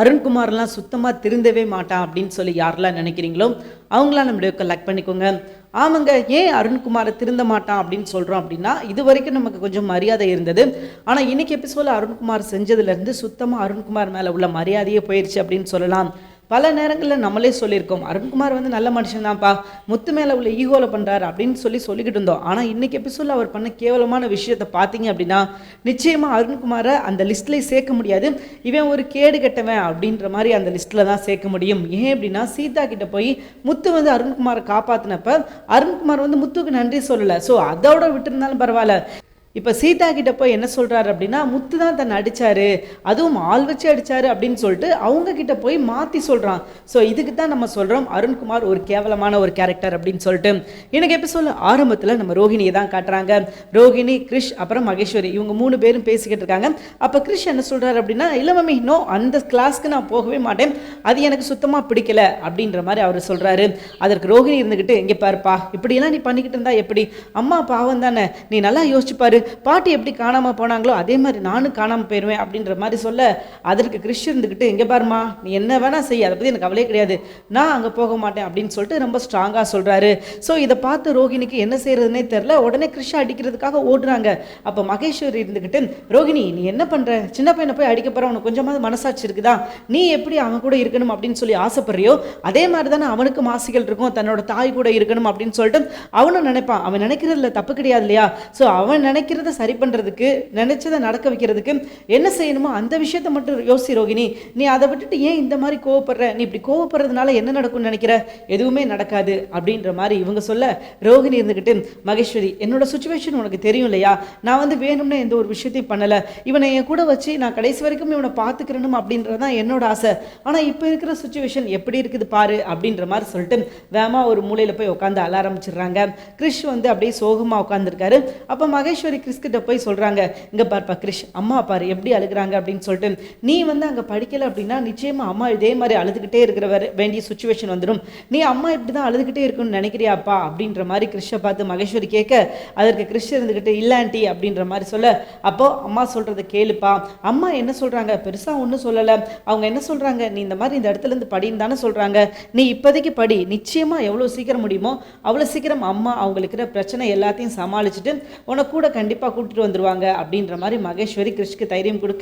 அருண்குமார்லாம் சுத்தமாக திருந்தவே மாட்டான் அப்படின்னு சொல்லி யாரெல்லாம் நினைக்கிறீங்களோ அவங்களாம் நம்மளுடைய கலெக்ட் பண்ணிக்கோங்க. ஆமாங்க ஏன் அருண்குமாரை திருந்த மாட்டான் அப்படின்னு சொல்கிறோம் அப்படின்னா இது வரைக்கும் நமக்கு கொஞ்சம் மரியாதை இருந்தது. ஆனால் இன்னைக்கு எபிசோடில் அருண்குமார் செஞ்சதுலேருந்து சுத்தமாக அருண்குமார் மேலே உள்ள மரியாதையே போயிடுச்சு அப்படின்னு சொல்லலாம். பல நேரங்களில் நம்மளே சொல்லியிருக்கோம் அருண்குமார் வந்து நல்ல மனுஷன் தான்ப்பா முத்து மேலே உள்ள ஈகோவில் பண்ணுறாரு அப்படின்னு சொல்லி சொல்லிக்கிட்டு இருந்தோம். ஆனால் இன்னைக்கு எபிசோடில் அவர் பண்ண கேவலமான விஷயத்தை பார்த்தீங்க அப்படின்னா நிச்சயமாக அருண்குமாரை அந்த லிஸ்ட்லேயே சேர்க்க முடியாது. இவன் ஒரு கேடு கெட்டவன் அப்படின்ற மாதிரி அந்த லிஸ்ட்டில் தான் சேர்க்க முடியும். ஏன் அப்படின்னா சீதா கிட்ட போய் முத்து வந்து அருண்குமாரை காப்பாற்றினப்ப அருண்குமார் வந்து முத்துக்கு நன்றி சொல்லலை. ஸோ அதோட விட்டுருந்தாலும் பரவாயில்ல. இப்போ சீதா கிட்ட போய் என்ன சொல்கிறாரு அப்படின்னா முத்து தான் தன்னை அடித்தாரு அதுவும் ஆள் வச்சு அடிச்சாரு அப்படின்னு சொல்லிட்டு அவங்க கிட்ட போய் மாற்றி சொல்கிறான் ஸோ இதுக்கு தான் நம்ம சொல்கிறோம் அருண்குமார் ஒரு கேவலமான ஒரு கேரக்டர் அப்படின்னு சொல்லிட்டு. எனக்கு எபிசோட ஆரம்பத்தில் நம்ம ரோஹிணியை தான் காட்டுறாங்க. ரோஹிணி கிரிஷ் அப்புறம் மகேஸ்வரி இவங்க மூணு பேரும் பேசிக்கிட்டு இருக்காங்க. அப்போ கிரிஷ் என்ன சொல்கிறாரு அப்படின்னா இல்லை மம்மி நோ அந்த கிளாஸ்க்கு நான் போகவே மாட்டேன். அது எனக்கு சுத்தமாக பிடிக்கல அப்படின்ற மாதிரி அவர் சொல்கிறாரு அதற்கு ரோஹிணி இருந்துக்கிட்டு இங்கே பாருப்பா இப்படியெல்லாம் நீ பண்ணிக்கிட்டு இருந்தா எப்படி? அம்மா பாவம் தானே. நீ நல்லா யோசிச்சுப்பாரு பாட்டி எப்படி காணாமல் போனாங்களோ அதே மாதிரி நானும் காணாமல் போயிடுவேன் அப்படின்ற மாதிரி சொல்ல அதற்கு கிறிஷ் இருந்துக்கிட்டு இங்கே பாருமா நீ என்ன வேணால் செய்ய அதை பற்றி எனக்கு கவலையே கிடையாது. நான் அங்கே போக மாட்டேன் அப்படின்னு சொல்லிட்டு ரொம்ப ஸ்ட்ராங்காக சொல்கிறாரு ஸோ இதை பார்த்து ரோஹிணிக்கு என்ன செய்கிறதுனே தெரில உடனே கிறிஷ் அடிக்கிறதுக்காக ஓடுறாங்க. அப்போ மகேஸ்வரி இருந்துக்கிட்டு ரோஹிணி நீ என்ன பண்ணுற சின்ன பையனை போய் அடிக்க போகிற உனக்கு கொஞ்சமாவது மனசாட்சி இருக்குதா? நீ எப்படி அவன் கூட இருக்கணும்? அப்படின்னு சொல்லி ஆசைப்படுறியோ அதே மாதிரி தானே அவனுக்கும் ஆசைகள் இருக்கும். தன்னோட தாய் கூட இருக்கணும் அப்படின்னு சொல்லிட்டு அவனும் நினைப்பான். அவன் நினைக்கிறதுல தப்பு கிடையாது இல்லையா? ஸோ அவன் நினைக்கிறத சரி பண்ணுறதுக்கு நினச்சதை நடக்க வைக்கிறதுக்கு என்ன செய்யணுமோ அந்த விஷயத்த மட்டும் யோசி ரோகிணி. நீ அதை விட்டுட்டு ஏன் இந்த மாதிரி கோவப்படுற? நீ இப்படி கோவப்படுறதுனால என்ன நடக்கும்னு நினைக்கிற? எதுவுமே நடக்காது அப்படின்ற மாதிரி இவங்க சொல்ல ரோகிணி இருந்துக்கிட்டு மகேஸ்வரி என்னோட சுச்சுவேஷன் உனக்கு தெரியும் இல்லையா? நான் வந்து வேணும்னு எந்த ஒரு விஷயத்தையும் பண்ணலை. இவனை என் கூட வச்சு நான் கடைசி வரைக்கும் இவனை பார்த்துக்கிறணும் அப்படின்றது தான் என்னோட ஆசை. ஆனால் இப்போ இருக்கிற சுச்சுவேஷன் எப்படி இருக்குது பாரு அப்படின்ற மாதிரி சொல்லிட்டு வேமா ஒரு மூலையில் போய் உட்காந்து அலாரமிச்சிடுறாங்க கிறிஷ் வந்து அப்படியே சோகமாக உட்காந்துருக்காரு அப்போ மகேஸ்வரி கிறிஸ்கிட்ட போய் சொல்கிறாங்க இங்கே பார்ப்பா கிறிஷ் அம்மா பாரு எப்படி அழுகுறாங்க? அப்படின்னு சொல்லிட்டு நீ வந்து அங்கே படிக்கலை அப்படின்னா நிச்சயமாக அம்மா இதே மாதிரி அழுதுகிட்டே இருக்கிற வேண்டிய சுச்சுவேஷன் வந்துடும் நீ அம்மா இப்படி தான் அழுதுகிட்டே இருக்குன்னு நினைக்கிறியாப்பா? அப்படின்ற மாதிரி கிறிஷை பார்த்து மகேஸ்வரி கேட்க அதற்கு கிறிஷ் இருந்துக்கிட்டு இல்லாண்டி அப்படின்ற மாதிரி சொல்ல அப்போ அம்மா சொல்கிறத கேளுப்பா. அம்மா என்ன சொல்கிறாங்க பெருசாக ஒன்றும் சொல்லலை. அவங்க என்ன சொல்கிறாங்க நீ இந்த மாதிரி இந்த இடத்துல இருந்து படின்னு தானே சொல்கிறாங்க நீ இப்போதைக்கு படி. நிச்சயமாக எவ்வளோ சீக்கிரம் முடியுமோ அவ்வளோ சீக்கிரம் அம்மா அவங்களுக்கு இருக்கிற பிரச்சனை எல்லாத்தையும் சமாளிச்சுட்டு உன்னை கூட கண்டிப்பாக கூட்டிட்டு வந்துருவாங்க அப்படின்ற மாதிரி மகேஸ்வரி கிறிஷ்க்கு தைரியம் கொடுக்க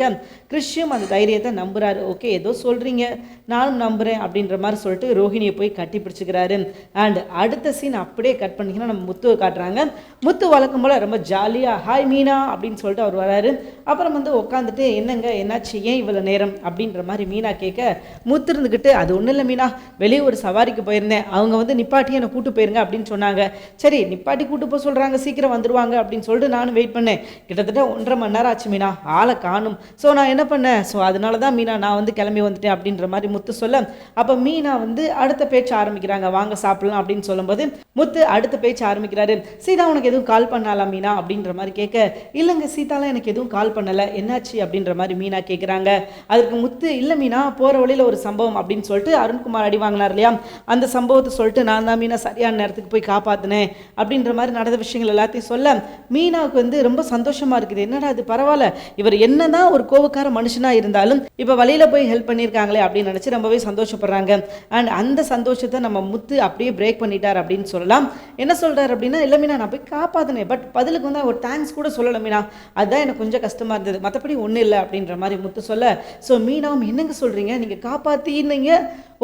கிறிஷும் அந்த தைரியத்தை நம்புறாரு. ஓகே ஏதோ சொல்கிறீங்க நானும் நம்புகிறேன் அப்படின்ற மாதிரி சொல்லிட்டு ரோஹிணியை போய் கட்டி பிடிச்சிக்கிறாரு. அண்ட் அடுத்த சீன் அப்படியே கட் பண்ணிங்கன்னா நம்ம முத்துவை காட்டுறாங்க. முத்து வழக்கம் போல் ரொம்ப ஜாலியாக ஹாய் மீனா அப்படின்னு சொல்லிட்டு அவர் வராரு. அப்புறம் வந்து உட்காந்துட்டு என்னங்க என்னாச்சு? ஏன் இவ்வளோ நேரம்? அப்படின்ற மாதிரி மீனா கேட்க முத்து இருந்துக்கிட்டு அது ஒன்றும் இல்லை மீனா வெளியே ஒரு சவாரிக்கு போயிருந்தேன். அவங்க வந்து நிப்பாட்டி என்னை கூட்டு போயிருங்க அப்படின்னு சொன்னாங்க. சரி நிப்பாட்டி கூட்டு போக சொல்கிறாங்க சீக்கிரம் வந்துருவாங்க அப்படின்னு சொல்லிட்டு நானும் வெயிட் பண்ணேன் கிட்டத்தட்ட ஒன்றரை மணி நேரம் ஆச்சு மீனா. ஆளை காணும். ஸோ நான் என்ன பண்ணேன்? ஸோ அதனால தான் மீனா நான் வந்து கிளம்பி வந்துட்டேன் அப்படின்ற மாதிரி முத்து சொல்ல. அப்போ மீனா வந்து அடுத்த பேச்சு ஆரம்பிக்கிறாங்க. வாங்க சாப்பிடலாம் அப்படின்னு சொல்லும்போது முத்து அடுத்த பேச்சு ஆரம்பிக்கிறாரு. சீதா உனக்கு எதுவும் கால் பண்ணாலா மீனா? அப்படின்ற மாதிரி கேட்க இல்லைங்க சீதாலாம் எனக்கு எதுவும் கால் பண்ணலை. என்னாச்சு? அப்படின்ற மாதிரி மீனா கேட்குறாங்க அதற்கு முத்து இல்லை மீனா போகிற வழியில் ஒரு சம்பவம் அப்படின்னு சொல்லிட்டு அருண்குமார் அடி வாங்கினார் இல்லையா? அந்த சம்பவத்தை சொல்லிட்டு நான் தான் மீனா சரியான நேரத்துக்கு போய் காப்பாற்றினேன் அப்படின்ற மாதிரி நடந்த விஷயங்கள் எல்லாத்தையும் சொல்ல மீனாவுக்கு வந்து ரொம்ப சந்தோஷமாக இருக்குது. என்னடா அது பரவாயில்ல. இவர் என்னதான் ஒரு கோவக்கார மனுஷனாக இருந்தாலும் இப்போ வழியில் போய் ஹெல்ப் பண்ணியிருக்காங்களே அப்படின்னு நினச்சி ரொம்பவே சந்தோஷப்படுறாங்க. அண்ட் அந்த சந்தோஷத்தை நம்ம முத்து அப்படியே பிரேக் பண்ணிட்டார் அப்படின்னு சொல்லலாம். என்ன சொல்கிறார் அப்படின்னா இல்லை மீனா நான் போய் காப்பாற்றினேன் பட் பதிலுக்கு வந்து ஒரு தேங்க்ஸ் கூட சொல்லலை மீனா. அதுதான் எனக்கு கொஞ்சம் கஷ்டமாக இருந்தது. மற்றபடி ஒன்றும் இல்லை. அப்படின்ற மாதிரி முத்து சொல்ல ஸோ மீனாவும் என்னங்க சொல்கிறீங்க நீங்கள் காப்பாற்றினீங்க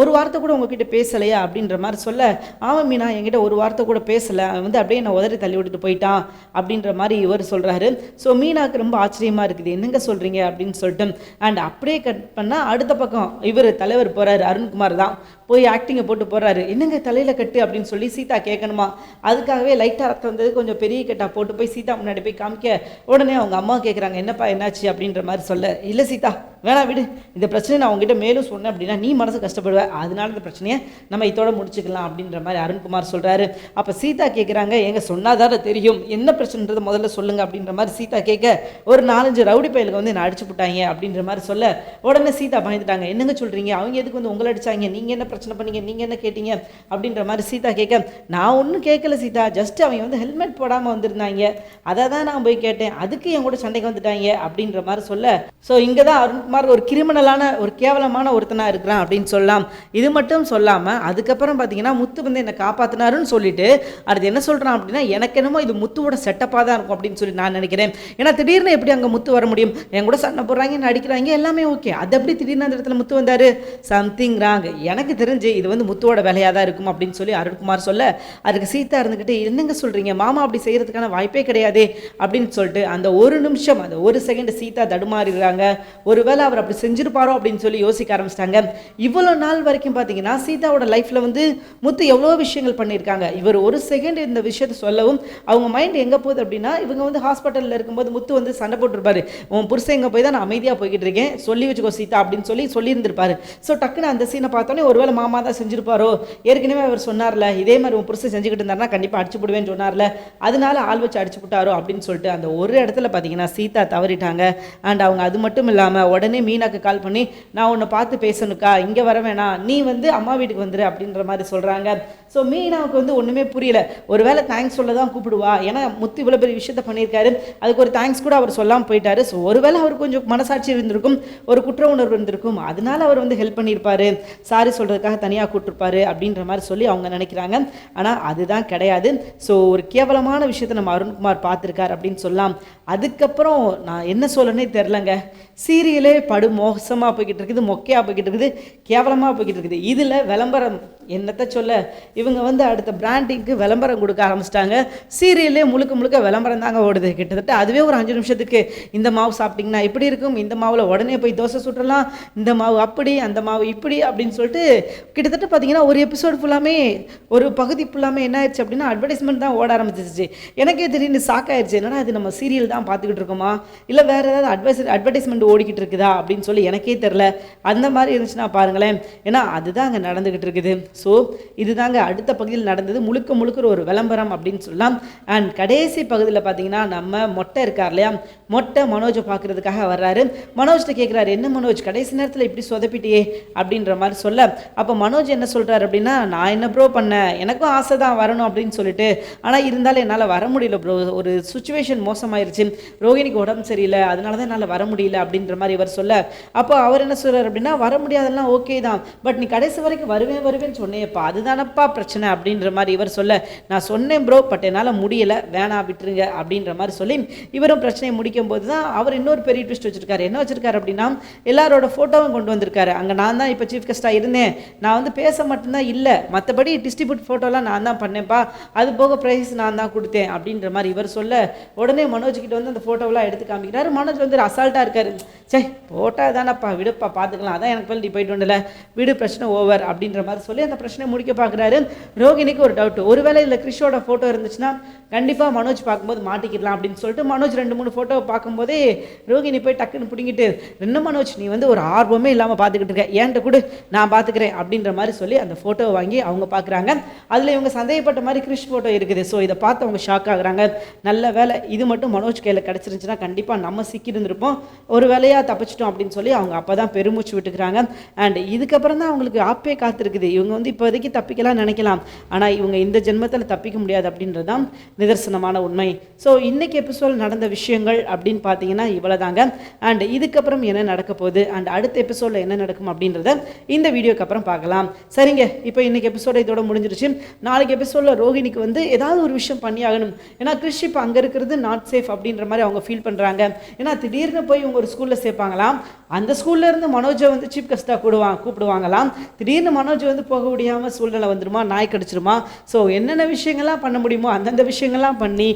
ஒரு வார்த்தை கூட உங்ககிட்ட பேசலையா அப்படின்ற மாதிரி சொல்ல ஆமாம் மீனா என்கிட்ட ஒரு வார்த்தை கூட பேசலை. அவன் வந்து அப்படியே நான் உதறி தள்ளி விட்டுட்டு போயிட்டான் அப்படின்ற மாதிரி இவர் சொல்கிறாரு ஸோ மீனாக்கு ரொம்ப ஆச்சரியமாக இருக்குது. என்னங்க சொல்கிறீங்க அப்படின்னு சொல்லிட்டு. அண்ட் அப்படியே கட் பண்ணால் அடுத்த பக்கம் இவர் தலைவர் போகிறார் அருண்குமார் தான். போய் ஆக்டிங்கை போட்டு போகிறாரு என்னங்க தலையில் கட்டு? அப்படின்னு சொல்லி சீதா கேட்கணுமா? அதுக்காகவே லைட்டாக ரத்தம் வந்தது. கொஞ்சம் பெரிய கட்டாக போட்டு போய் சீதா முன்னாடி போய் காமிக்க. உடனே அவங்க அம்மா கேட்குறாங்க என்னப்பா என்னாச்சு? அப்படின்ற மாதிரி சொல்ல. இல்லை சீதா வேணாம் விடு. இந்த பிரச்சனை நான் உங்ககிட்ட மேலும் சொன்னேன் அப்படின்னா நீ மனசு கஷ்டப்படுவ. அதனால இந்த பிரச்சனையை நம்ம இதோட முடிச்சுக்கலாம். அப்படின்ற மாதிரி அருண்குமார் சொல்கிறாரு அப்போ சீதா கேட்குறாங்க எங்க சொன்னாதார தெரியும். என்ன பிரச்சனைன்றது முதல்ல சொல்லுங்க. அப்படின்ற மாதிரி சீதா கேட்க ஒரு நாலஞ்சு ரவுடி பயலுக்கு வந்து என்ன அடிச்சு விட்டாங்க அப்படின்ற மாதிரி சொல்ல. உடனே சீதா பயந்துட்டாங்க. என்னங்க சொல்கிறீங்க அவங்க எதுக்கு வந்து உங்களை அடிச்சாங்க? நீங்கள் என்ன பிரச்சனை பண்ணீங்க நீங்கள் என்ன கேட்டீங்க? அப்படின்ற மாதிரி சீதா கேட்க நான் ஒன்றும் கேட்கல சீதா ஜஸ்ட் அவங்க வந்து ஹெல்மெட் போடாமல் வந்திருந்தாங்க. அதை தான் நான் போய் கேட்டேன். அதுக்கு என் கூட சண்டைக்கு வந்துட்டாங்க அப்படின்ற மாதிரி சொல்ல. ஸோ இங்கே தான் அருண் அருண்குமார் ஒரு கிரிமினலான ஒரு கேவலமான ஒருத்தனாக இருக்கிறான் அப்படின்னு சொல்லலாம் இது மட்டும் சொல்லாமல் அதுக்கப்புறம் பார்த்தீங்கன்னா முத்து வந்து என்னை காப்பாற்றினாருன்னு சொல்லிட்டு அடுத்து என்ன சொல்கிறான் அப்படின்னா எனக்கு என்னமோ இது முத்துவோட செட்டப்பாக தான் இருக்கும் அப்படின்னு சொல்லி நான் நினைக்கிறேன். ஏன்னா திடீர்னு எப்படி அங்கே முத்து வர முடியும்? என் கூட சண்டை போடுறாங்க அடிக்கிறாங்க எல்லாமே ஓகே அது எப்படி திடீர்னு அந்த இடத்துல முத்து வந்தார்? சம்திங் ராங் எனக்கு தெரிஞ்சு இது வந்து முத்துவோட வேலையாக தான் இருக்கும் அப்படின்னு சொல்லி அருண்குமார் சொல்ல அதுக்கு சீதா இருந்துக்கிட்டு என்னங்க சொல்கிறீங்க மாமா அப்படி செய்கிறதுக்கான வாய்ப்பே கிடையாதே அப்படின்னு சொல்லிட்டு அந்த ஒரு நிமிஷம் அந்த ஒரு செகண்ட் சீதா தடுமாறிடுறாங்க. ஒருவேளை அவர் அப்படி செஞ்சிருப்பாரோ அப்படின்னு சொல்லி யோசிக்க ஆரம்பிச்சிட்டாங்க. இவ்வளோ நாள் வரைக்கும் பார்த்தீங்கன்னா சீதாவோட லைஃப்பில் வந்து முத்து எவ்வளோ விஷயங்கள் பண்ணியிருக்காங்க. இவர் ஒரு செகண்ட் இந்த விஷயத்தை சொல்லவும் அவங்க மைண்ட் எங்கே போகுது அப்படின்னா இவங்க வந்து ஹாஸ்பிட்டலில் இருக்கும்போது முத்து வந்து சண்டை போட்டிருப்பாரு. உன் புருஷன் எங்கே போய் தான் நான் அமைதியாக போய்கிட்டு இருக்கேன். சொல்லி வச்சுக்கோ சீதா அப்படின்னு சொல்லி சொல்லியிருந்திருப்பாரு. ஸோ டக்குன்னு அந்த சீனை பார்த்தோன்னே ஒருவேளை மாமா தான் செஞ்சுருப்பாரோ? ஏற்கனவே அவர் சொன்னார்ல இதே மாதிரி உன் புருஷன் செஞ்சுக்கிட்டு இருந்தாருன்னா கண்டிப்பாக அடிச்சு போடுவேன்னு சொன்னார்ல. அதனால ஆள் வச்சு அடிச்சு விட்டாரோ அப்படின்னு சொல்லிட்டு அந்த ஒரு இடத்துல பார்த்தீங்கன்னா சீதா தவறிட்டாங்க. அண்ட் அவங்க அது மட்டும் இல்லாமல் உடனே மீனாக்கு கால் பண்ணி நான் உன்னை பார்த்து பேசணுக்கா இங்கே வர வேணாம். நீ வந்து அம்மா வீட்டுக்கு வந்துரு அப்படின்ற மாதிரி சொல்கிறாங்க ஸோ மீனாவுக்கு வந்து ஒன்றுமே புரியல. ஒருவேளை தேங்க்ஸ் சொல்ல தான் கூப்பிடுவா. ஏன்னா முத்து இவ்வளோ பெரிய விஷயத்த பண்ணியிருக்காரு. அதுக்கு ஒரு தேங்க்ஸ் கூட அவர் சொல்லாமல் போயிட்டாரு. ஸோ ஒருவேளை அவர் கொஞ்சம் மனசாட்சி இருந்திருக்கும் ஒரு குற்ற உணர்வு இருந்திருக்கும். அதனால அவர் வந்து ஹெல்ப் பண்ணியிருப்பாரு. சாரி சொல்கிறதுக்காக தனியாக கூப்பிட்டுருப்பாரு அப்படின்ற மாதிரி சொல்லி அவங்க நினைக்கிறாங்க. ஆனால் அதுதான் கிடையாது. ஸோ ஒரு கேவலமான விஷயத்தை நம்ம அருண்குமார் பார்த்துருக்கார் அப்படின்னு சொல்லலாம். அதுக்கப்புறம் நான் என்ன சொல்லனே தெரிலங்க சீரியலே படு மோசமாக போய்கிட்டு இருக்குது மொக்கையாக போய்கிட்டு இருக்குது கேவலமாக போய்கிட்டு இருக்குது. இதில் விளம்பரம் என்னத்தை சொல்ல? இவங்க வந்து அடுத்த பிராண்டிங்க்கு விளம்பரம் கொடுக்க ஆரம்பிச்சிட்டாங்க. சீரியலே முழுக்க முழுக்க விளம்பரம் தாங்க ஓடுது. கிட்டத்தட்ட அதுவே ஒரு அஞ்சு நிமிஷத்துக்கு. இந்த மாவு சாப்பிட்டிங்கன்னா இப்படி இருக்கும்? இந்த மாவில் உடனே போய் தோசை சுட்டலாம் இந்த மாவு அப்படி அந்த மாவு இப்படி அப்படின்னு சொல்லிட்டு கிட்டத்தட்ட பார்த்தீங்கன்னா ஒரு எபிசோடு ஃபுல்லாமே ஒரு பகுதி ஃபுல்லாமே என்ன ஆயிடுச்சு அப்படின்னா அட்வர்டைஸ்மெண்ட் தான் ஓட ஆரம்பிச்சிருச்சு. எனக்கே திடீர்னு ஷாக் ஆயிடுச்சு. என்னடா இது நம்ம சீரியல் தான் பார்த்துக்கிட்டு இருக்கோமா? இல்லை வேறு ஏதாவது அட்வைஸ் அட்வர்டைஸ்மெண்ட் ஓடிக்கிட்டு இருக்குதா? அப்படின்னு சொல்லி எனக்கே தெரில அந்த மாதிரி இருந்துச்சுன்னா பாருங்களேன். ஏன்னா அதுதான் அங்கே நடந்துக்கிட்டு இருக்குது. ஸோ இதுதாங்க அடுத்த பகுதியில் நடந்தது. முழுக்க முழுக்க ஒரு விளம்பரம் அப்படின்னு சொல்லலாம். அண்ட் கடைசி பகுதியில் பார்த்தீங்கன்னா நம்ம மொட்டை இருக்கார் இல்லையா? மொட்டை மனோஜை பார்க்குறதுக்காக வர்றாரு. மனோஜ்கிட்ட கேட்குறாரு என்ன மனோஜ் கடைசி நேரத்தில் இப்படி சொதப்பிட்டியே? அப்படின்ற மாதிரி சொல்ல. அப்போ மனோஜ் என்ன சொல்கிறாரு அப்படின்னா நான் என்ன ப்ரோ பண்ணேன் எனக்கும் ஆசை தான் வரணும் அப்படின்னு சொல்லிட்டு ஆனால் இருந்தாலும் என்னால் வர முடியல ப்ரோ ஒரு சுச்சுவேஷன் மோசமாயிருச்சு. ரோகிணிக்கு உடம்பு சரியில்லை. அதனால தான் என்னால் வர முடியல அப்படின்ற மாதிரி இவர் சொல்ல. அப்போ அவர் என்ன சொல்கிறார் அப்படின்னா வர முடியாதெல்லாம் ஓகே தான். பட் நீ கடைசி வரைக்கும் வருவேன் வருவேன்னு சொன்னேப்பா அதுதானப்பா பிரச்சனை அப்படின்ற மாதிரி இவர் சொல்ல. நான் சொன்னேன் ப்ரோ பட் என்னால் முடியலை. வேணாம் விட்டுருங்க அப்படின்ற மாதிரி சொல்லி இவரும் பிரச்சனையை முடிக்கும் போது தான் அவர் இன்னொரு பெரிய ட்விஸ்ட் வச்சிருக்காரு. என்ன வச்சிருக்காரு அப்படின்னா எல்லாரோட ஃபோட்டோவும் கொண்டு வந்திருக்காரு. அங்கே நான் தான் இப்போ சீஃப் கெஸ்ட்டாக இருந்தேன். நான் வந்து பேச மட்டும்தான் இல்லை. மற்றபடி டிஸ்ட்ரிபியூட் ஃபோட்டோலாம் நான் தான் பண்ணேன்ப்பா. அது போக ப்ரைஸ் நான் தான் கொடுத்தேன் அப்படின்ற மாதிரி இவர் சொல்ல உடனே மனோஜ் கிட்ட வந்து அந்த ஃபோட்டோவெல்லாம் எடுத்து காமிக்கிறாரு. மனோஜ் வந்து அசால்ட்டாக இருக்காரு. சே போட்டால் தானப்பா விடுப்பா பார்த்துக்கலாம் அதான் எனக்கு நீ போயிட்டு வந்தல விடு பிரச்சனை ஓவர் அப்படின்ற மாதிரி சொல்லி அந்த பிரச்சனை முடிக்க பார்க்குறாரு ரோகிணிக்கு ஒரு டவுட் ஒருவேளை இதில் கிறிஷோட ஃபோட்டோ இருந்துச்சுன்னா கண்டிப்பாக மனோஜ் பார்க்கும்போது மாட்டிக்கிடலாம் அப்படின்னு சொல்லிட்டு மனோஜ் ரெண்டு மூணு ஃபோட்டோவை பார்க்கும்போதே ரோகிணி போய் டக்குன்னு பிடிங்கிட்டு ரெண்டு மனோஜ் நீ வந்து ஒரு ஆர்வமே இல்லாமல் பார்த்துக்கிட்டு இருக்க. ஏன்ட்ட கூட நான் பார்த்துக்கிறேன் அப்படின்ற மாதிரி சொல்லி அந்த ஃபோட்டோவை வாங்கி அவங்க பார்க்குறாங்க. அதில் இவங்க சந்தேகப்பட்ட மாதிரி கிறிஷ் ஃபோட்டோ இருக்குது. ஸோ இதை பார்த்து அவங்க ஷாக் ஆகுறாங்க. நல்ல வேலை இது மட்டும் மனோஜ் கையில் கிடச்சிருந்துச்சுன்னா கண்டிப்பாக நம்ம சிக்கியிருந்திருப்போம். ஒரு வேலையாக தப்பிச்சிட்டோம் அப்படின்னு சொல்லி அவங்க அப்போ தான் பெருமூச்சு விட்டுக்கிறாங்க. அண்ட் இதுக்கப்புறம் தான் அவங்களுக்கு ஆப்பே காத்திருக்குது. இவங்க வந்து இப்போதைக்கு தப்பிக்கலாம் நினைக்கலாம். ஆனால் இவங்க இந்த ஜென்மத்தில் தப்பிக்க முடியாது அப்படின்றது தான் நிதர்சனமான உண்மை. ஸோ இன்றைக்கி எபிசோட் நடந்த விஷயங்கள் அப்படின்னு பார்த்தீங்கன்னா இவ்வளோதாங்க அண்ட் இதுக்கப்புறம் என்ன நடக்க போகுது? அண்ட் அடுத்த எபிசோடில் என்ன நடக்கும் அப்படின்றத இந்த வீடியோக்கு அப்புறம் பார்க்கலாம். சரிங்க இப்போ இன்னைக்கு எபிசோட இதோட முடிஞ்சிருச்சு. நாளைக்கு எபிசோடில் ரோஹிணிக்கு வந்து ஏதாவது ஒரு விஷயம் பண்ணி ஆகணும். ஏன்னா கிறிஷ் இப்போ அங்கே இருக்கிறது நாட் சேஃப் அப்படின்ற மாதிரி அவங்க ஃபீல் பண்ணுறாங்க ஏன்னா திடீர்னு போய் இவங்க ஒரு ஸ்கூலில் சேர்ப்பாங்களாம். அந்த ஸ்கூல்ல இருந்து மனோஜை வந்து சீஃப் கெஸ்ட்டாக கூடுவாங்க கூப்பிடுவாங்களாம். திடீர்னு மனோஜ் வந்து போக முடியாமல் சூழ்நிலை வந்துருமா நாய் கடிச்சிருமா? ஸோ என்னென்ன விஷயங்கள்லாம் பண்ண முடியுமோ அந்தந்த விஷயங்கள்லாம் பண்ணி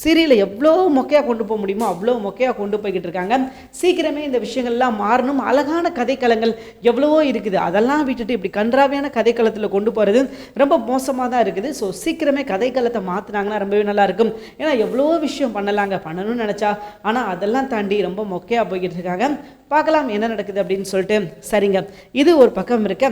சீரியலை எவ்வளோ மொக்கையாக கொண்டு போக முடியுமோ அவ்வளோ மொக்கையாக கொண்டு போய்கிட்டு இருக்காங்க. சீக்கிரமே இந்த விஷயங்கள்லாம் மாறணும். அழகான கதைக்களங்கள் எவ்வளவோ இருக்குது. அதெல்லாம் விட்டுட்டு இப்படி கன்றாவியான கதைக்களத்தில் கொண்டு போகிறது ரொம்ப மோசமாக தான் இருக்குது. ஸோ சீக்கிரமே கதைக்களத்தை மாற்றினாங்கன்னா ரொம்பவே நல்லா இருக்கும் ஏன்னா எவ்வளோ விஷயம் பண்ணலாங்க. பண்ணணும்னு நினச்சா ஆனால் அதெல்லாம் தாண்டி ரொம்ப மொக்கையாக போய்கிட்டு இருக்காங்க. பார்க்கலாம் என்ன நடக்குது அப்படின்னு சொல்லிட்டு சரிங்க. இது ஒரு பக்கம் இருக்க.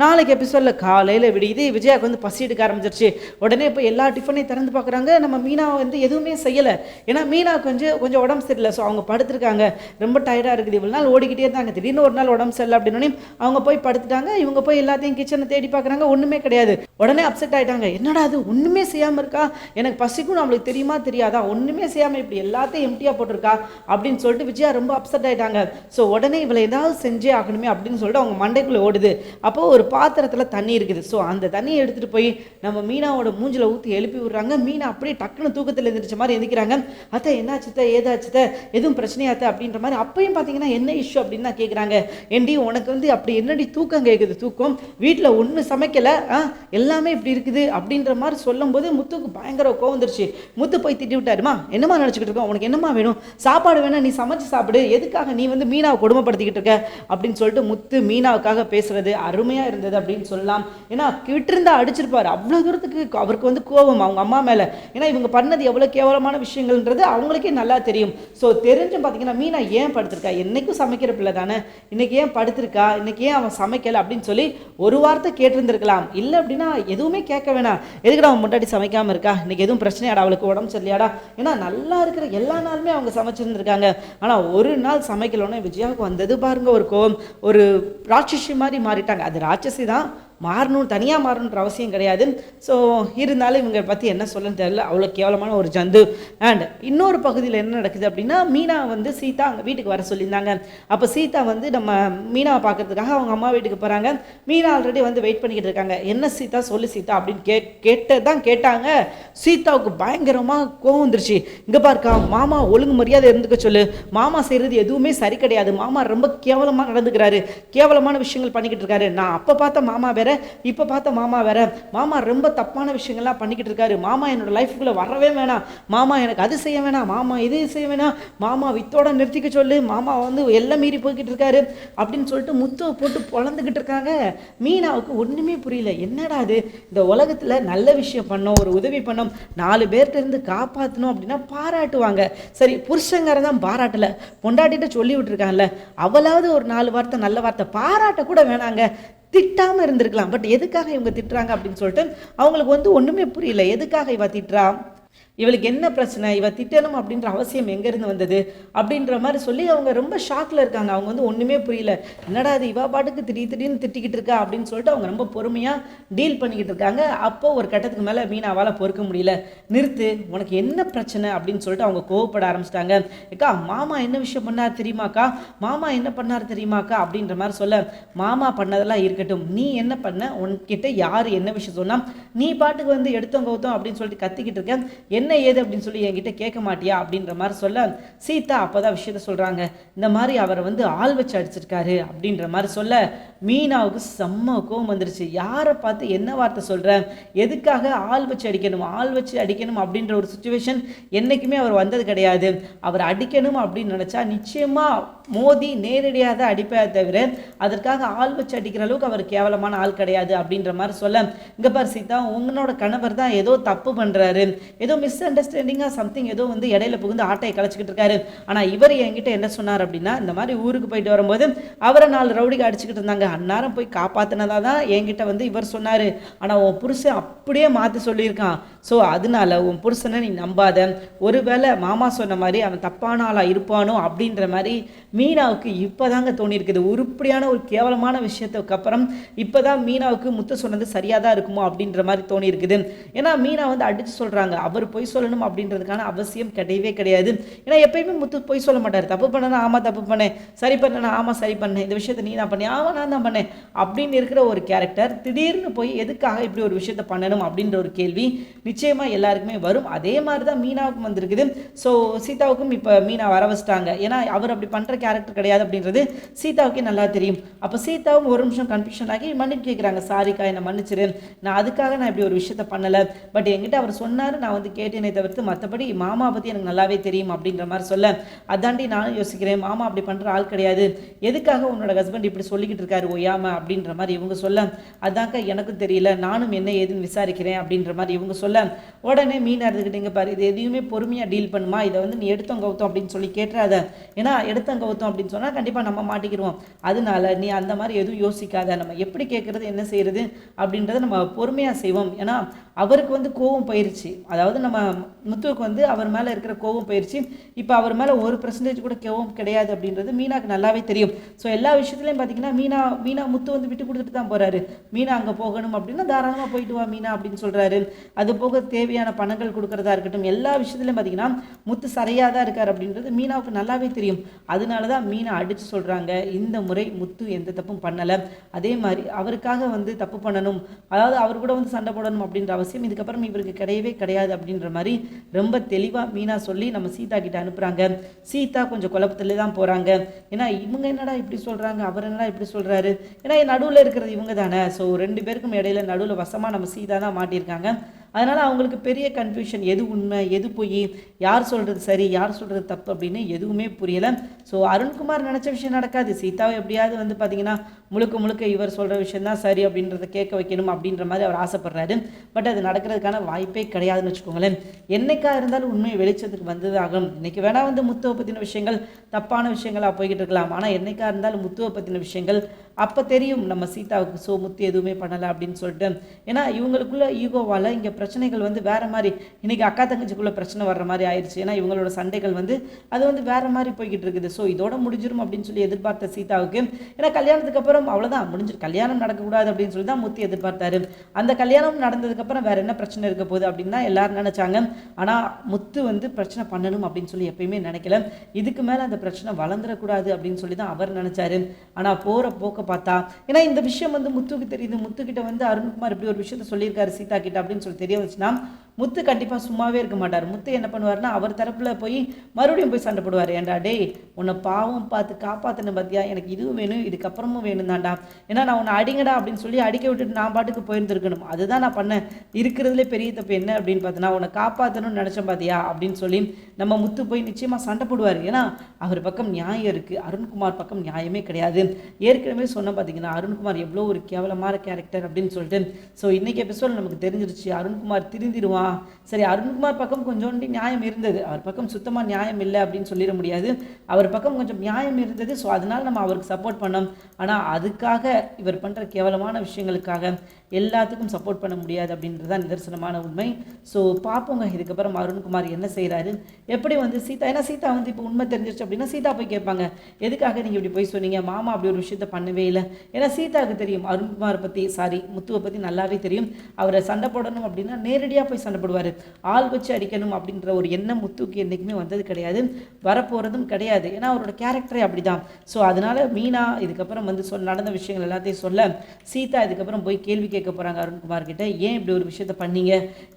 நாளைக்கு எபிசோடில் காலையில் விடியுது விஜயாவுக்கு வந்து பசி எடுக்க ஆரம்பிச்சிருச்சு. உடனே இப்போ எல்லா டிஃபனையும் திறந்து பார்க்குறாங்க. நம்ம மீனா வந்து எதுவுமே செய்யலை. ஏன்னா மீனா கொஞ்சம் கொஞ்சம் உடம்பு சரியில்லை. ஸோ அவங்க படுத்துருக்காங்க. ரொம்ப டயர்டாக இருக்குது. இவ்வளோ நாள் ஓடிக்கிட்டே இருந்தாங்க. திடீர்னு ஒரு நாள் உடம்பு சரியில்லை அப்படின்னு அவங்க போய் படுத்துட்டாங்க. இவங்க போய் எல்லாத்தையும் கிச்சனை தேடி பார்க்குறாங்க. ஒன்றுமே கிடையாது. உடனே அப்செட் ஆயிட்டாங்க. என்னடா அது ஒன்றுமே செய்யாமல் இருக்கா? எனக்கு பசிக்கும். நம்மளுக்கு தெரியுமா? தெரியாதா? ஒன்றுமே செய்யாமல் இப்படி எல்லாத்தையும் எம்டியாக போட்டிருக்கா? அப்படின்னு சொல்லிட்டு விஜயா ரொம்ப அப்செட் ஆயிட்டாங்க. ஸோ ஸோ உடனே இவளை ஏதாவது செஞ்சே ஆகணுமே அப்படின்னு சொல்லிட்டு அவங்க மண்டைக்குள்ளே ஓடுது. அப்போ ஒரு பாத்திரத்தில் தண்ணி இருக்குது. ஸோ அந்த தண்ணியை எடுத்துகிட்டு போய் நம்ம மீனாவோட மூஞ்சில ஊற்றி எழுப்பி விடுறாங்க. மீனா அப்படியே டக்குன்னு தூக்கத்தில் எந்திரிச்ச மாதிரி எந்திக்கிறாங்க. அத்தை என்னாச்சுத்த ஏதாச்சுத்த எதுவும் பிரச்சனையாத்த அப்படின்ற மாதிரி அப்பயும் பார்த்தீங்கன்னா என்ன இஷ்யூ அப்படின்னு தான் கேட்குறாங்க ஏண்டி உனக்கு வந்து அப்படி என்னடி தூக்கம் கேட்குது தூக்கம்? வீட்டில் ஒன்று சமைக்கலை? ஆ எல்லாமே இப்படி இருக்குது அப்படின்ற மாதிரி சொல்லும்போது முத்துக்கு பயங்கர கோவம் வந்துருச்சு. முத்து போய் திட்டி விட்டாருமா என்னம்மா நினச்சிக்கிட்டு இருக்கோம் உனக்கு என்னம்மா வேணும்? சாப்பாடு வேணா நீ சமைச்சு சாப்பிடு. எதுக்காக நீ வந்து மீனா மீனாவை கொடுமைப்படுத்திக்கிட்டு இருக்க அப்படின்னு சொல்லிட்டு முத்து மீனாவுக்காக பேசுறது அருமையாக இருந்தது அப்படின்னு சொல்லலாம். ஏன்னா கிட்டிருந்தா அடிச்சிருப்பாரு. அவ்வளோ தூரத்துக்கு அவருக்கு வந்து கோபம் அவங்க அம்மா மேலே. ஏன்னா இவங்க பண்ணது எவ்வளோ கேவலமான விஷயங்கள்ன்றது அவங்களுக்கே நல்லா தெரியும். ஸோ தெரிஞ்சும் பார்த்தீங்கன்னா மீனா ஏன் படுத்திருக்கா? என்னைக்கும் சமைக்கிற பிள்ளை தானே. இன்னைக்கு ஏன் படுத்திருக்கா? இன்னைக்கு ஏன் அவன் சமைக்கல? அப்படின்னு சொல்லி ஒரு வார்த்தை கேட்டிருந்திருக்கலாம். இல்லை அப்படின்னா எதுவுமே கேட்க வேணாம். எதுக்குடா அவன் முன்னாடி சமைக்காம இருக்கா? இன்னைக்கு எதுவும் பிரச்சனையாடா? அவளுக்கு உடம்பு சரியாடா ஏன்னா நல்லா இருக்கிற எல்லா நாளுமே அவங்க சமைச்சிருந்திருக்காங்க. ஆனால் ஒரு நாள் சமைக்கலன்னா விஜயாவுக்கு வந்தது பாருங்க ஒரு கோவம். ஒரு ராட்சசி மாதிரி மாறிட்டாங்க. அது ராட்சசி தான் மாறணும் தனியாக மாறணுன்ற அவசியம் கிடையாது. ஸோ இருந்தாலும் இவங்க பற்றி என்ன சொல்லன்னு தெரியல. அவ்வளோ கேவலமான ஒரு ஜந்து. அண்ட் இன்னொரு பகுதியில் என்ன நடக்குது அப்படின்னா மீனா வந்து சீதா அங்கே வீட்டுக்கு வர சொல்லியிருந்தாங்க. அப்போ சீதா வந்து நம்ம மீனாவை பார்க்கறதுக்காக அவங்க அம்மா வீட்டுக்கு போகிறாங்க மீனா ஆல்ரெடி வந்து வெயிட் பண்ணிக்கிட்டு இருக்காங்க. என்ன சீதா? சொல்லு சீதா அப்படின்னு கே கேட்டு தான் கேட்டாங்க. சீதாவுக்கு பயங்கரமாக கோவம் வந்துருச்சு. இங்கே பார்க்கா மாமா ஒழுங்கு மரியாதை இருந்துக்க சொல்லு. மாமா செய்கிறது எதுவுமே சரி கிடையாது. மாமா ரொம்ப கேவலமாக நடந்துக்கிறாரு. கேவலமான விஷயங்கள் பண்ணிக்கிட்டு இருக்காரு. நான் அப்போ பார்த்த மாமா வேற இப்போ பார்த்த மாமா வேற மாமா ரொம்ப தப்பான விஷயங்கள்லாம் பண்ணிக்கிட்டு இருக்காரு. மாமா என்னோட லைஃப்குள்ளே வரவே வேணாம். மாமா எனக்கு அது செய்ய வேணாம் மாமா இது செய்ய வேணாம். மாமா வித்தோட நிறுத்திக்க சொல்லு மாமா வந்து எல்லாம் மீறி போய்கிட்டு இருக்காரு அப்படின்னு சொல்லிட்டு முத்துவை போட்டு பொழந்துக்கிட்டு இருக்காங்க. மீனாவுக்கு ஒன்றுமே புரியல. என்னடா அது இந்த உலகத்தில் நல்ல விஷயம் பண்ணோம் ஒரு உதவி பண்ணோம் நாலு பேர்கிட்ட இருந்து காப்பாற்றணும் அப்படின்னா பாராட்டுவாங்க. சரி புருஷங்கார தான் பாராட்டல. பொண்டாட்டிகிட்ட சொல்லி விட்டுருக்காங்கல்ல அவளாவது ஒரு நாலு வார்த்தை நல்ல வார்த்தை. பாராட்ட கூட வேணாங்க. திட்டாமல் இருந்திருக்கலாம். பட் எதுக்காக இவங்க திட்டுறாங்க அப்படின்னு சொல்லிட்டு அவங்களுக்கு வந்து ஒன்றுமே புரியல. எதுக்காக இவ திட்டுறா? இவளுக்கு என்ன பிரச்சனை? இவ திட்டணும் அப்படின்ற அவசியம் எங்கேருந்து வந்தது? அப்படின்ற மாதிரி சொல்லி அவங்க ரொம்ப ஷாக்கில் இருக்காங்க. அவங்க வந்து ஒன்றுமே புரியல. என்னடா அது இவா பாட்டுக்கு திடீர் திடீர்னு திட்டிக்கிட்டு இருக்கா அப்படின்னு சொல்லிட்டு அவங்க ரொம்ப பொறுமையாக டீல் பண்ணிக்கிட்டு இருக்காங்க. அப்போ ஒரு கட்டத்துக்கு மேலே மீனாவால் பொறுக்க முடியல. நிறுத்து உனக்கு என்ன பிரச்சனை? அப்படின்னு சொல்லிட்டு அவங்க கோவப்பட ஆரம்பிச்சிட்டாங்க. ஏக்கா மாமா என்ன விஷயம் பண்ணார் தெரியுமாக்கா? மாமா என்ன பண்ணார் தெரியுமாக்கா? அப்படின்ற மாதிரி சொல்ல மாமா பண்ணதெல்லாம் இருக்கட்டும். நீ என்ன பண்ண? உன்கிட்ட யார் என்ன விஷயம் சொன்னால் நீ பாட்டுக்கு வந்து எடுத்தோம் கவுத்தோம் அப்படின்னு சொல்லிட்டு கத்திக்கிட்டு இருக்க. என்ன ஏது அப்படின்னு சொல்லி என்கிட்ட கேட்க மாட்டியா அப்படின்ற மாதிரி சொல்ல சீதா அப்பதான் விஷயத்த சொல்றாங்க. இந்த மாதிரி அவரை வந்து ஆள் வச்சு அடிச்சிருக்காரு அப்படின்ற மாதிரி சொல்ல மீனாவுக்கு செம்ம கோவம் வந்துருச்சு. யாரை பார்த்து என்ன வார்த்தை சொல்ற? எதுக்காக ஆள் வச்சு அடிக்கணும்? ஆள் வச்சு அடிக்கணும் அப்படின்ற ஒரு சுச்சுவேஷன் என்னைக்குமே அவர் வந்தது கிடையாது. அவர் அடிக்கணும் அப்படின்னு நினைச்சா நிச்சயமா மோதி நேரடியாக தான் அடிப்பார் தவிர அதற்காக ஆள் வச்சு அடிக்கிற அளவுக்கு அவர் கேவலமான ஆள் கிடையாது அப்படின்ற மாதிரி சொல்ல இங்க பாரு சீதா உங்களோட கணவர் தான் ஏதோ தப்பு பண்றாரு. ஏதோ மிஸ் அண்டர்ஸ்டாண்டிங்காக சம்திங் ஏதோ வந்து இடையில புகுந்து ஆட்டையை கலைச்சிக்கிட்டு இருக்காரு. ஆனால் இவர் என்கிட்ட என்ன சொன்னார் அப்படின்னா இந்த மாதிரி ஊருக்கு போயிட்டு வரும்போது அவரை நாலு ரவுடிக்கு அடிச்சுக்கிட்டு இருந்தாங்க. அந்நேரம் போய் காப்பாற்றினதா தான் என்கிட்ட வந்து இவர் சொன்னார். ஆனால் உன் புருஷன் அப்படியே மாற்றி சொல்லியிருக்கான். ஸோ அதனால உன் புருஷனை நீ நம்பாத. ஒருவேளை மாமா சொன்ன மாதிரி அவன் தப்பான ஆளாக இருப்பானோ அப்படின்ற மாதிரி மீனாவுக்கு இப்போதாங்க தோணியிருக்குது. உருப்படியான ஒரு கேவலமான விஷயத்துக்கு அப்புறம் இப்போதான் மீனாவுக்கு முத்து சொன்னது சரியாக தான் இருக்குமோ அப்படின்ற மாதிரி தோணியிருக்குது. ஏன்னா மீனா வந்து அடித்து சொல்கிறாங்க அவர் பொய் சொல்லணும் அப்படின்றதுக்கான அவசியம் கிடையவே கிடையாது. ஏன்னா எப்பயுமே முத்து பொய் சொல்ல மாட்டார். தப்பு பண்ணனா ஆமாம் தப்பு பண்ணேன் சரி பண்ணனா ஆமாம் சரி பண்ணேன் இந்த விஷயத்தை நீ தான் பண்ணேன் ஆமாம் நான் தான் பண்ணேன் அப்படின்னு இருக்கிற ஒரு கேரக்டர் திடீர்னு போய் எதுக்காக இப்படி ஒரு விஷயத்தை பண்ணணும் அப்படின்ற ஒரு கேள்வி நிச்சயமாக எல்லாருக்குமே வரும். அதே மாதிரி தான் மீனாவுக்கும் வந்திருக்குது. ஸோ சீதாவுக்கும் இப்போ மீனா வர வச்சிட்டாங்க. ஏன்னா அவர் அப்படி பண்ணுற கேரக்டர் கிடையாது அப்படின்றது சீதாவுக்கே நல்லா தெரியும். அப்போ சீதாவும் ஒரு நிமிஷம் கன்ஃபியூஷன் ஆகி மன்னிப்பு கேட்குறாங்க சாரிக்கா என்னை மன்னிச்சிரு. நான் அதுக்காக நான் இப்படி ஒரு விஷயத்த பண்ணலை. பட் என்கிட்ட அவர் சொன்னார் நான் வந்து கேட்டேனே தவிர்த்து மற்றபடி மாமா பற்றி எனக்கு நல்லாவே தெரியும் அப்படின்ற மாதிரி சொல்ல. அதாண்டி நானும் யோசிக்கிறேன் மாமா அப்படி பண்ணுற ஆள் கிடையாது. எதுக்காக உன்னோட ஹஸ்பண்ட் இப்படி சொல்லிக்கிட்டு இருக்காரு ஒய்யாம அப்படின்ற மாதிரி இவங்க சொல்ல. அதாங்க எனக்கும் தெரியல. நானும் என்ன ஏதுன்னு விசாரிக்கிறேன் அப்படின்ற மாதிரி இவங்க சொல்ல. உடனே மீனா இருந்துக்கிட்டீங்க பாரு இது எதையுமே பொறுமையாக டீல் பண்ணுமா? இதை வந்து நீ எடுத்தோம் கவுத்தோம் அப்படின்னு சொல்லி கேட்டுறாத. ஏன்னா எடுத்தோம் கவுத்தோம் அப்படின்னு சொன்னால் கண்டிப்பாக நம்ம மாட்டிக்கிடுவோம் அதனால நீ அந்த மாதிரி எதுவும் யோசிக்காத. நம்ம எப்படி கேட்குறது என்ன செய்யறது அப்படின்றத நம்ம பொறுமையாக செய்வோம். ஏன்னா அவருக்கு வந்து கோவம் பயிற்சி. அதாவது நம்ம முத்துவுக்கு வந்து அவர் மேலே இருக்கிற கோவம் பயிற்சி. இப்போ அவர் மேலே ஒரு பர்சன்டேஜ் கூட கோவம் கிடையாது அப்படின்றது மீனாக்கு நல்லாவே தெரியும். ஸோ எல்லா விஷயத்துலையும் பார்த்தீங்கன்னா மீனா மீனா முத்து வந்து விட்டு கொடுத்துட்டு தான் போகிறாரு மீனா அங்கே போகணும் அப்படின்னா தாராளமாக போயிட்டு வா மீனா அப்படின்னு சொல்கிறாரு அது போக தேவையான பணங்கள் கொடுக்குறதா இருக்கட்டும் எல்லா விஷயத்துலையும் பார்த்தீங்கன்னா முத்து சரியாக தான் இருக்கார் அப்படின்றது மீனாவுக்கு நல்லாவே தெரியும். அதனால தான் மீனா அடித்து சொல்கிறாங்க இந்த முறை முத்து எந்த தப்பும் பண்ணலை. அதே மாதிரி அவருக்காக வந்து தப்பு பண்ணணும். அதாவது அவர் கூட வந்து சண்டை போடணும் அப்படின்ற அவசியம். இதுக்கப்புறம் இவருக்கு கிடையவே கிடையாது அப்படின்ற மாதிரி ரொம்ப தெளிவாக மீனா சொல்லி நம்ம சீதா கிட்ட அனுப்புகிறாங்க சீதா கொஞ்சம் குழப்பத்துல தான் போகிறாங்க ஏன்னா இவங்க என்னடா இப்படி சொல்கிறாங்க அவர் என்னடா இப்படி சொல்கிறாரு ஏன்னா நடுவில் இருக்கிறது இவங்க தானே. ஸோ ரெண்டு பேருக்கும் இடையில நடுவில் வசமாக நம்ம சீதா தான் மாட்டியிருக்காங்க. அதனால் அவங்களுக்கு பெரிய கன்ஃபியூஷன் எது உண்மை எது பொய் யார் சொல்கிறது சரி யார் சொல்கிறது தப்பு அப்படின்னு எதுவுமே புரியலை. ஸோ அருண்குமார் நினச்ச விஷயம் நடக்காது. சீதாவை எப்படியாவது வந்து பார்த்திங்கன்னா முழுக்க முழுக்க இவர் சொல்கிற விஷயம் தான் சரி அப்படின்றத கேட்க வைக்கணும் அப்படின்ற மாதிரி அவர் ஆசைப்படுறாரு. பட் அது நடக்கிறதுக்கான வாய்ப்பே கிடையாதுன்னு வச்சுக்கோங்களேன். என்னைக்கா இருந்தாலும் உண்மை வெளிச்சத்துக்கு வந்தது ஆகும் வேணால் வந்து முத்துவை பற்றின விஷயங்கள் தப்பான விஷயங்களாக போய்கிட்டு இருக்கலாம். ஆனால் என்னைக்கா இருந்தாலும் முத்துவை பற்றின விஷயங்கள் அப்போ தெரியும் நம்ம சீதாவுக்கு ஸோ முத்து எதுவுமே பண்ணலை அப்படின்னு சொல்லிட்டு. ஏன்னா இவங்களுக்குள்ள ஈகோவால் இங்கே பிரச்சனைகள் வந்து வேறு மாதிரி இன்றைக்கி அக்கா தங்கச்சிக்குள்ளே பிரச்சனை வர்ற மாதிரி ஆயிடுச்சு ஏன்னா இவங்களோட சண்டைகள் வந்து அது வந்து வேறு மாதிரி போய்கிட்டு இருக்குது. ஸோ இதோட முடிஞ்சிடும் அப்படின்னு சொல்லி எதிர்பார்த்த சீதாவுக்கு ஏன்னா கல்யாணத்துக்கு அப்புறம் அவ்வளோதான் முடிஞ்சு கல்யாணம் நடக்கக்கூடாது அப்படின்னு சொல்லி தான் முத்து எதிர்பார்த்தாரு. அந்த கல்யாணம் நடந்ததுக்கப்புறம் வேறு என்ன பிரச்சனை இருக்க போகுது அப்படின்னு தான் எல்லாரும் நினச்சாங்க. ஆனால் முத்து வந்து பிரச்சனை பண்ணணும் அப்படின்னு சொல்லி எப்பயுமே நினைக்கல. இதுக்கு மேலே அந்த பிரச்சனை வளர்ந்துடக்கூடாது அப்படின்னு சொல்லி தான் அவர் நினச்சாரு. ஆனால் போகிற போக்க பார்த்தா ஏன்னா இந்த விஷயம் வந்து முத்துக்கு தெரியுது. முத்துக்கிட்ட வந்து அருண்குமார் இப்படி ஒரு விஷயத்த சொல்லியிருக்காரு சீதா கிட்ட அப்படின்னு சொல்லி தெரியும் తెలియవచ్చునాం முத்து கண்டிப்பாக சும்மாவே இருக்க மாட்டார். முத்து என்ன பண்ணுவார்னா அவர் தரப்பில் போய் மறுபடியும் போய் சண்டை போடுவார். ஏன்டா டேய் உன்னை பாவம் பார்த்து காப்பாற்றின பார்த்தியா எனக்கு இதுவும் வேணும் இதுக்கப்புறமும் வேணும் தான்டா ஏன்னா நான் உன்னை அடிங்கடா அப்படின்னு சொல்லி அடிக்க விட்டுட்டு நான் பாட்டுக்கு போயிருந்துருக்கணும். அதுதான் நான் பண்ணேன். இருக்கிறதுலே பெரிய தப்பு என்ன அப்படின்னு பார்த்தனா உன்னை காப்பாற்றணும்னு நினச்சேன் பார்த்தியா அப்படின்னு சொல்லி நம்ம முத்து போய் நிச்சயமாக சண்டை போடுவார். ஏன்னா அவர் பக்கம் நியாயம் இருக்குது அருண்குமார் பக்கம் நியாயமே கிடையாது. ஏற்கனவே சொன்ன பார்த்தீங்கன்னா அருண்குமார் எவ்வளோ ஒரு கேவலமான கேரக்டர் அப்படின்னு சொல்லிட்டு. ஸோ இன்றைக்கி எபிசோட் நமக்கு தெரிஞ்சிருச்சு. அருண்குமார் திருந்திருவான் சரி அருண்குமார் பக்கம் கொஞ்சோண்டி நியாயம் இருந்தது. அவர் பக்கம் சுத்தமாக நியாயம் இல்லை அப்படின்னு சொல்லிட முடியாது. அவர் பக்கம் கொஞ்சம் நியாயம் இருந்தது. ஸோ அதனால நம்ம அவருக்கு சப்போர்ட் பண்ணோம். ஆனால் அதுக்காக இவர் பண்ணுற கேவலமான விஷயங்களுக்காக எல்லாத்துக்கும் சப்போர்ட் பண்ண முடியாது அப்படின்றது தான் நிதர்சனமான உண்மை. ஸோ பார்ப்போங்க. இதுக்கப்புறம் அருண்குமார் என்ன செய்கிறாரு எப்படி வந்து சீதா ஏன்னா சீதா வந்து இப்போ உண்மை தெரிஞ்சிருச்சு அப்படின்னா சீதா போய் கேட்பாங்க. எதுக்காக நீங்கள் இப்படி போய் சொன்னீங்க? மாமா அப்படி ஒரு விஷயத்த பண்ணவே இல்லை. ஏன்னா சீதாவுக்கு தெரியும். அருண்குமார் பற்றி சாரி முத்துவை பற்றி நல்லாவே தெரியும். அவரை சண்டை போடணும் அப்படின்னா நேரடியாக போய் சண்டை போடுவார். ஆள் வச்சு அடிக்கணும் அப்படின்ற ஒரு எண்ணம் முத்துக்கு என்றைக்குமே வந்தது கிடையாது. வரப்போகிறதும் கிடையாது. ஏன்னா அவரோட கேரக்டரே அப்படி தான் ஸோ அதனால் மீனா இதுக்கப்புறம் வந்து சொல் நடந்த விஷயங்கள் எல்லாத்தையும் சொல்ல சீதா இதுக்கப்புறம் போய் கேள்வி கேட்க போகிறாங்க அருண்குமார் கிட்ட. ஏன் இப்படி ஒரு விஷயத்த பண்ணீங்க?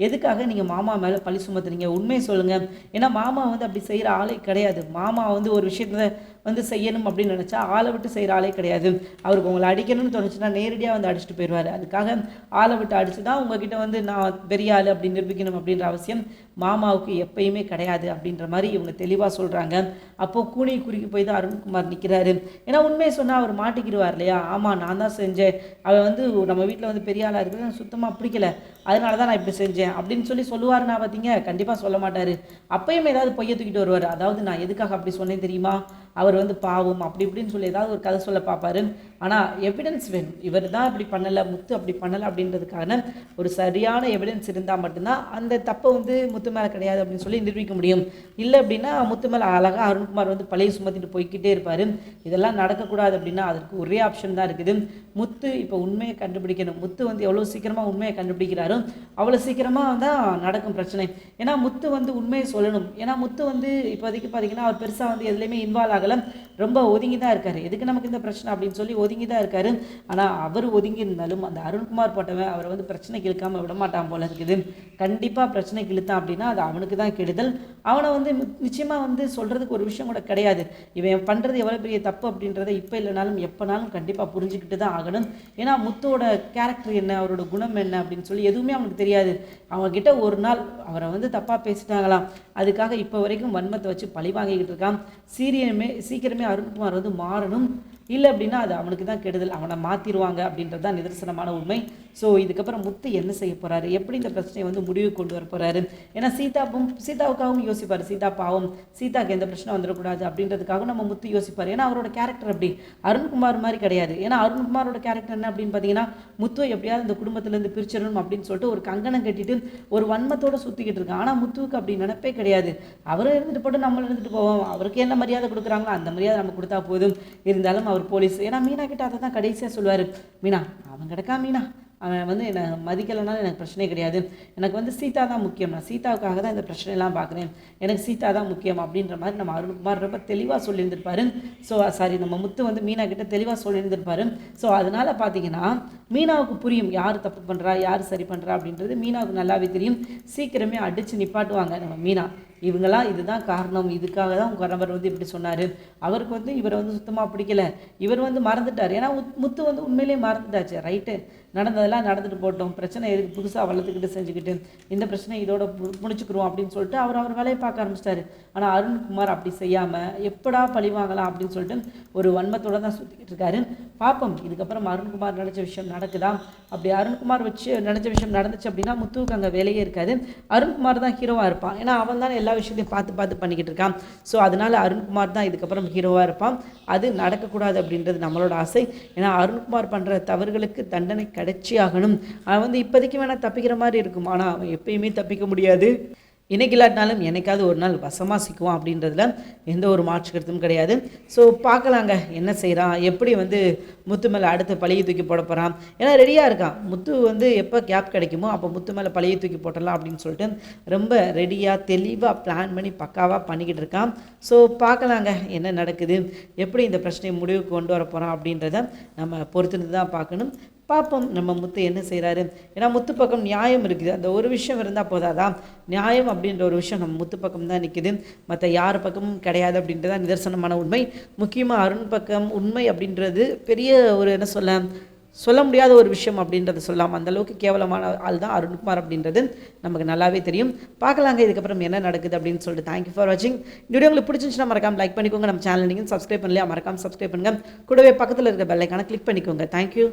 எதுக்காக நீங்கள் மாமா மேலே பழி சுமத்துறீங்க? உண்மையை சொல்லுங்கள் ஏன்னா மாமா வந்து அப்படி செய்கிற ஆளே கிடையாது. மாமா வந்து ஒரு விஷயத்த வந்து செய்யணும் அப்படின்னு நினச்சா ஆளை விட்டு செய்கிற ஆளே கிடையாது. அவருக்கு உங்களை அடிக்கணும்னு தோணுச்சுன்னா நேரடியாக வந்து அடிச்சுட்டு போயிடுவார். அதுக்காக ஆளை விட்டு அடிச்சு தான் உங்ககிட்ட வந்து நான் பெரிய ஆள் அப்படின்னு நிரூபிக்கணும் அப்படின்ற அவசியம் மாமாவுக்கு எப்பயுமே கிடையாது அப்படின்ற மாதிரி இவங்க தெளிவாக சொல்கிறாங்க அப்போது கூனி குறுக்கி போய் தான் அருண்குமார் நிற்கிறாரு ஏன்னா உண்மையை சொன்னால் அவர் மாட்டிக்கிடுவார் இல்லையா? ஆமாம் நான் தான் செஞ்சேன். அவன் வந்து நம்ம வீட்டில் வந்து பெரிய ஆளாக இருக்கிறது எனக்கு சுத்தமாக பிடிக்கல. அதனால தான் நான் இப்படி செஞ்சேன் அப்படின்னு சொல்லி சொல்லுவாருன்னா பார்த்தீங்க கண்டிப்பாக சொல்ல மாட்டார். அப்பயும் ஏதாவது பொய்ய தூக்கிட்டு வருவார். அதாவது நான் எதுக்காக அப்படி சொன்னேன் தெரியுமா? அவர் வந்து பாவம் அப்படி இப்படின்னு சொல்லி ஏதாவது ஒரு கதை சொல்ல பார்ப்பாரு. ஆனால் எவிடன்ஸ் வேணும். இவர் தான் இப்படி பண்ணலை முத்து அப்படி பண்ணலை அப்படின்றதுக்கான ஒரு சரியான எவிடன்ஸ் இருந்தால் மட்டும்தான் அந்த தப்பை வந்து முத்து மேலே கிடையாது அப்படின்னு சொல்லி நிரூபிக்க முடியும். இல்லை அப்படின்னா முத்து மேலே அழகாக அருண்குமார் வந்து பழைய சுமத்திட்டு போய்க்கிட்டே இருப்பார். இதெல்லாம் நடக்கக்கூடாது அப்படின்னா அதற்கு ஒரே ஆப்ஷன் தான் இருக்குது. முத்து இப்போ உண்மையை கண்டுபிடிக்கணும். முத்து வந்து எவ்வளோ சீக்கிரமாக உண்மையை கண்டுபிடிக்கிறாரோ அவ்வளோ சீக்கிரமாக தான் நடக்கும் பிரச்சனை. ஏன்னா முத்து வந்து உண்மையை சொல்லணும். ஏன்னா முத்து வந்து இப்போதைக்கு பார்த்தீங்கன்னா அவர் பெருசாக வந்து எதுலேயுமே இன்வால்வ் ஆகலை ரொம்ப ஒதுங்கி தான் இருக்காரு. எதுக்கு நமக்கு இந்த பிரச்சனை அப்படின்னு சொல்லி ஒதுங்கி தான் இருக்காரு. ஆனால் அவர் ஒதுங்கி இருந்தாலும் அந்த அருண்குமார் போட்டவன் அவரை வந்து பிரச்சனைக்கு இழுக்காமல் விட மாட்டான் போல இருக்குது. கண்டிப்பாக பிரச்சனைக்கு இழுத்தான் அப்படின்னா அது அவனுக்கு தான் கெடுதல். அவனை வந்து நிச்சயமாக வந்து சொல்கிறதுக்கு ஒரு விஷயம் கூட கிடையாது. இவன் பண்ணுறது எவ்வளோ பெரிய தப்பு அப்படின்றத இப்போ இல்லைனாலும் எப்போனாலும் கண்டிப்பாக புரிஞ்சுக்கிட்டு தான் ஆகணும். ஏன்னா முத்தோட கேரக்டர் என்ன அவரோட குணம் என்ன அப்படின்னு சொல்லி எதுவுமே அவனுக்கு தெரியாது. அவங்கக்கிட்ட ஒரு நாள் அவரை வந்து தப்பாக பேசிட்டாங்களாம். அதுக்காக இப்போ வரைக்கும் வன்மத்தை வச்சு பழி வாங்கிக்கிட்டு இருக்கான். சீரியமே சீக்கிரமே அருண்குமார் வந்து மாறணும். இல்லை அப்படின்னா அது அவனுக்கு தான் கெடுதல். அவனை மாற்றிடுவாங்க அப்படின்றது தான் நிதர்சனமான உண்மை. ஸோ இதுக்கப்புறம் முத்து என்ன செய்ய போகிறாரு எப்படி இந்த பிரச்சனையை வந்து முடிவு கொண்டு வர போகிறாரு ஏன்னா சீதாவும் சீதாவுக்காகவும் யோசிப்பார். சீதா பாவம். சீதாக்கு எந்த பிரச்சனை வந்துடக்கூடாது அப்படின்றதுக்காக நம்ம முத்து யோசிப்பார். ஏன்னா அவரோட கேரக்டர் அப்படி. அருண்குமார் மாதிரி கிடையாது. ஏன்னா அருண்குமாரோட கேரக்டர் என்ன அப்படின்னு பார்த்தீங்கன்னா முத்துவை எப்படியாவது இந்த குடும்பத்திலேருந்து பிரிச்சிடணும் அப்படின்னு சொல்லிட்டு ஒரு கங்கணம் கட்டிட்டு ஒரு வன்மத்தோட சுற்றிக்கிட்டு இருக்கான். ஆனால் முத்துவுக்கு அப்படி நினைப்பே கிடையாது. அவரும் இருந்துட்டு போட்டு நம்மளும் இருந்துட்டு போவோம். அவருக்கு என்ன மரியாதை கொடுக்குறாங்களோ அந்த மரியாதை நம்ம கொடுத்தா போதும். இருந்தாலும் அவர் போலீஸ். ஏன்னா மீனா கிட்ட அதை தான் கடைசியாக சொல்லுவார். மீனா அவன் கிடக்கா மீனா? அவன் வந்து என்னை மதிக்கலைனாலும் எனக்கு பிரச்சனை கிடையாது. எனக்கு வந்து சீதா தான் முக்கியம். நான் சீதாவுக்காக தான் இந்த பிரச்சனையெல்லாம் பார்க்குறேன். எனக்கு சீதா தான் முக்கியம் அப்படின்ற மாதிரி நம்ம அருண்குமார் ரொம்ப தெளிவாக சொல்லியிருந்திருப்பாரு. ஸோ சாரி நம்ம முத்து வந்து மீனா கிட்ட தெளிவாக சொல்லியிருந்திருப்பாரு. ஸோ அதனால் பார்த்தீங்கன்னா மீனாவுக்கு புரியும் யார் தப்பு பண்ணுறா யார் சரி பண்ணுறா அப்படின்றது மீனாவுக்கு நல்லாவே தெரியும். சீக்கிரமே அடித்து நிப்பாட்டுவாங்க நம்ம மீனா. இவங்கெல்லாம் இதுதான் காரணம். இதுக்காக தான் உங்கள் கணவர் வந்து இப்படி சொன்னார். அவருக்கு வந்து இவரை வந்து சுத்தமாக பிடிக்கல. இவர் வந்து மறந்துட்டார். ஏன்னா முத்து வந்து உண்மையிலேயே மறந்துட்டாச்சு. ரைட்டு நடந்ததெல்லாம் நடந்துட்டு போட்டோம் பிரச்சனை எதுக்கு புதுசாக வளர்த்துக்கிட்டு செஞ்சுக்கிட்டு இந்த பிரச்சனை இதோட முடிச்சுக்கிறோம் அப்படின்னு சொல்லிட்டு அவர் அவர் வேலையை பார்க்க ஆரம்பிச்சிட்டாரு. ஆனால் அருண்குமார் அப்படி செய்யாமல் எப்படா பழி வாங்கலாம் அப்படின்னு சொல்லிட்டு ஒரு வன்மத்தோடு தான் சுற்றிக்கிட்டு இருக்காரு. பார்ப்போம் இதுக்கப்புறம் அருண்குமார் நினச்ச விஷயம் நடக்குதா? அப்படி அருண்குமார் வச்சு நினச்ச விஷயம் நடந்துச்சு அப்படின்னா முத்துவுக்கு அங்கே வேலையே இருக்காது. அருண்குமார் தான் ஹீரோவாக இருப்பான். ஏன்னா அவன் தான் எல்லா விஷயத்தையும் பார்த்து பார்த்து பண்ணிக்கிட்டு இருக்கான். ஸோ அதனால அருண்குமார் தான் இதுக்கப்புறம் ஹீரோவாக இருப்பான். அது நடக்கக்கூடாது அப்படின்றது நம்மளோட ஆசை. ஏன்னா அருண்குமார் பண்ணுற தவறுகளுக்கு தண்டனை கிடைச்சி ஆகணும். அவன் வந்து இப்போதைக்கு வேணால் தப்பிக்கிற மாதிரி இருக்கும். ஆனால் அவன் எப்பயுமே தப்பிக்க முடியாது. இன்னைக்கு இல்லாட்டினாலும் என்னைக்காவது ஒரு நாள் வசமாக சிக்குவோம் அப்படின்றதுல எந்த ஒரு மாற்று கருத்தும் கிடையாது. ஸோ பார்க்கலாங்க என்ன செய்கிறான் எப்படி வந்து முத்து மேலே அடுத்து பழைய தூக்கி போட போகிறான் ஏன்னா ரெடியாக இருக்கான். முத்து வந்து எப்போ கேப் கிடைக்குமோ அப்போ முத்து மேலே பழைய தூக்கி போட்டலாம் அப்படின்னு சொல்லிட்டு ரொம்ப ரெடியாக தெளிவாக பிளான் பண்ணி பக்காவாக பண்ணிக்கிட்டு இருக்கான். ஸோ பார்க்கலாங்க என்ன நடக்குது எப்படி இந்த பிரச்சனையை முடிவுக்கு கொண்டு வர போகிறான் அப்படின்றத நம்ம பொறுத்திருந்து தான் பார்க்கணும். பார்ப்போம் நம்ம முத்து என்ன செய்கிறாரு ஏன்னா முத்து பக்கம் நியாயம் இருக்குது. அந்த ஒரு விஷயம் இருந்தால் போதாதா? நியாயம் அப்படின்ற ஒரு விஷயம் நம்ம முத்து பக்கம் தான் நிற்கிது மற்ற யார் பக்கமும் கிடையாது அப்படின்றதான் நிதர்சனமான உண்மை. முக்கியமாக அருண் பக்கம் உண்மை அப்படின்றது பெரிய ஒரு என்ன சொல்ல சொல்ல முடியாத ஒரு விஷயம் அப்படின்றத சொல்லலாம். அந்த அளவுக்கு கேவலமான ஆள் தான் அருண்குமார் அப்படின்றது. நமக்கு நல்லாவே தெரியும். பார்க்கலாங்க. இதுக்கப்புறம் என்ன நடக்குது அப்படின்னு சொல்லிட்டு தேங்க்யூ ஃபார் வாட்சிங் இந்த வீடியோ உங்களுக்கு பிடிச்சிருந்துச்சுன்னா மறக்காம லைக் பண்ணிக்கோங்க. நம்ம சேனல் நீங்கள் சப்ஸ்கிரைப் பண்ணலையா மறக்காம சப்ஸ்கிரைப் பண்ணுங்கள் கூடவே பக்கத்தில் இருக்க பெல்லைக்கான கிளிக் பண்ணிக்கோங்க. தேங்க்யூ